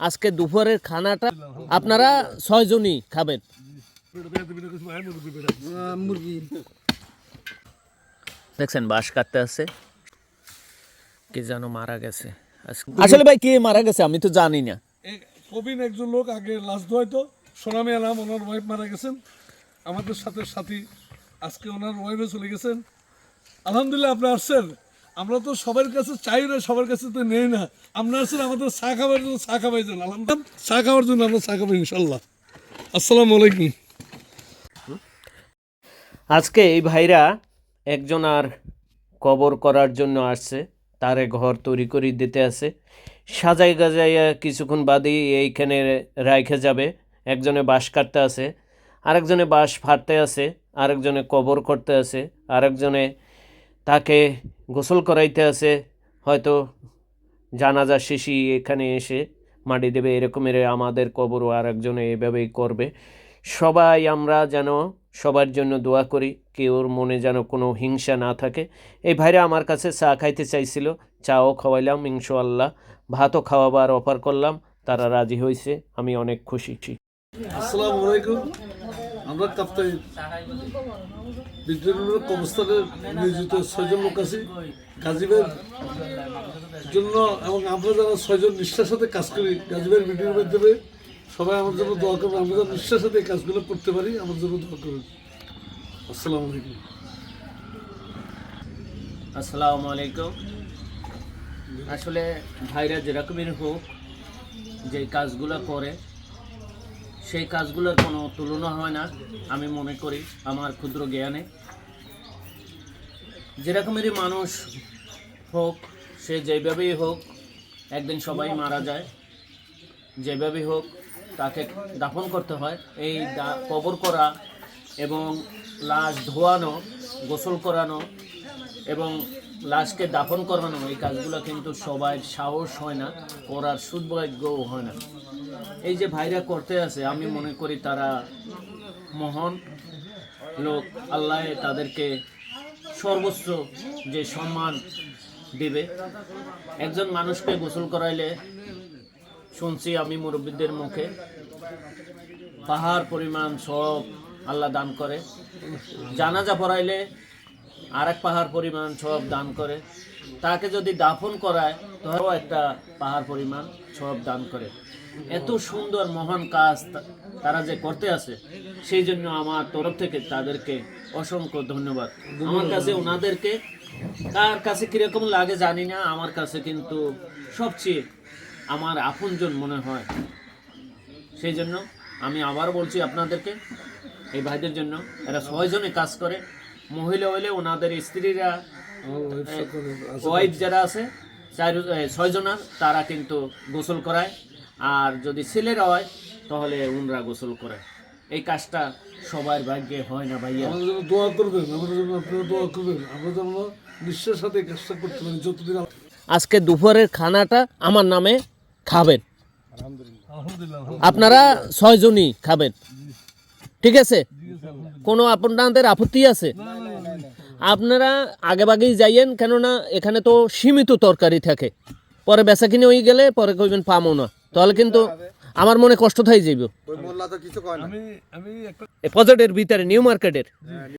আজকে দুপুরের খানাটা আপনারা ছয়জনই খাবেন। দেখছেন বাঁশ কাটতে আছে। কে যেন মারা গেছে। আসলে ভাই, কে মারা গেছে আমি তো জানি না। প্রবীণ একজন লোক আগে লাশ ধোয়াইতো সোনামি আলাম ওনার ওয়াইফ মারা গেছেন। আমাদের সাথে সাথী, আজকে ওনার ওয়াইফে চলে গেছেন। আলহামদুলিল্লাহ, আপনি আসছেন? আমরা তো সবার কাছে চাই না, সবার কাছে তো নেই না। আপনারা আসলে আমাদের চা খাবার জন্য, চা খাবাই জন্য। আলহামদুলিল্লাহ, চা খাওয়ার জন্য আমরা চা খাব ইনশাল্লাহ আসসালামু আলাইকুম। আজকে এই ভাইরা একজন আর কবর করার জন্য আসছে, তারে ঘর তৈরি করে দিতে আছে। সাজাই গাজাইয়া কিছুক্ষণ বাদেই এইখানে রাইখে যাবে। একজনে বাঁশ কাটতে আছে, আরেকজনে বাঁশ ফাটতে আছে, আরেকজনে কবর করতে আছে, আরেকজনে তাকে গোসল করাইতে আছে, হয়তো জানাজা শেষই এখানে এসে মাটি দেবে এরকমের আমাদের কবরও আরেকজনে এভাবেই করবে। সবাই আমরা যেন সবার জন্য দোয়া করি কেউর মনে যেন কোনো হিংসা না থাকে। এই ভাইরা আমার কাছে চা খাইতে চাইছিল, চাও খাওয়াইলাম, ইনশাআল্লাহ ভাতও খাওয়াবার অফার করলাম, তারা রাজি হয়েছে আমি অনেক খুশি আসসালামু আলাইকুম। আমরা কাপ্তাই বিদ্যুৎ কবস্থানে নিয়োজিত ছয়জন লোক আছি। গাজীবের জন্য এবং আমরা যারা ছয়জন নিষ্ঠার সাথে কাজ করি গাজীবের ভিডিওর মাধ্যমে সবাই আমার জন্য দোয়া করবেন। আমরা যেন নিষ্ঠার সাথে এই কাজগুলো করতে পারি, আমার জন্য দোয়া করবেন। আসসালামু আলাইকুম। আসসালামু আলাইকুম। আসলে ভাইরা যেরকমের হোক যে কাজগুলো করে সেই কাজগুলোর কোনো তুলনা হয় না, আমি মনে করি, আমার ক্ষুদ্র জ্ঞানে। যেরকমেরই মানুষ হোক, সে যেভাবেই হোক, একদিন সবাই মারা যায়। যেভাবেই হোক, তাকে দাফন করতে হয়। এই কবর করা এবং লাশ ধোয়ানো, গোসল করানো এবং লাশকে দাফন করানো, এই কাজগুলো কিন্তু সবাই সাহস হয় না, করার সৌভাগ্যও হয় না। এই যে ভাইরা করতে আছে, আমি মনে করি তারা মহান লোক। আল্লাহ তাদেরকে সর্বোচ্চ যে সম্মান দেবে। একজন মানুষকে গোসল করাইলে শুনছি আমি মুরব্বীদের মুখে, পাহাড় পরিমাণ সব আল্লাহ দান করে। জানাজা পড়াইলে আর এক পাহাড় পরিমাণ সব দান করে। তাকে যদি দাফন করায় তাহলেও একটা পাহাড় পরিমাণ সব দান করে। এত সুন্দর মহান কাজ তারা যে করতে আছে সেই জন্য আমার তরফ থেকে তাদেরকে অসংখ্য ধন্যবাদ। আমার কাছে ওনাদেরকে কার কাছে কীরকম লাগে জানি না আমার কাছে কিন্তু সবচেয়ে আমার আপনজন মনে হয়। সেই জন্য আমি আবার বলছি আপনাদেরকে এই ভাইদের জন্য এরা ছয়জনে কাজ করে মহিলা হইলে ওনাদের স্ত্রীরা ওয়াইফ যারা আছে চার ছয়জনার তারা কিন্তু গোসল করায়। আর যদি ছেলেরা হয় তাহলে উনরা গোসল করে। এই কাজটা সবার ভাগ্যে হয় না ভাইয়া। আমাদের জন্য দোয়া করবেন আমাদের জন্য আপনারা দোয়া করবেন। আমরা যেন সাথে এই কাজটা করতে পারি যতদিন আজকে দুপুরের খানাটা আমার নামে খাবেন। আপনারা ছয়জনই খাবেন। ঠিক আছে? কোনো আপনাদের আপত্তি আছে? আপনারা আগেভাগেই যাইয়েন কেননা এখানে তো সীমিত তরকারি থাকে। পরে বেচা কিনে হয়ে গেলে পরে কইবেন পামো না। তাহলে কিন্তু আমার মনে কষ্ট থাই যাইব। আমি আমি একটা পজেটের ভিতরে নিউ মার্কেটের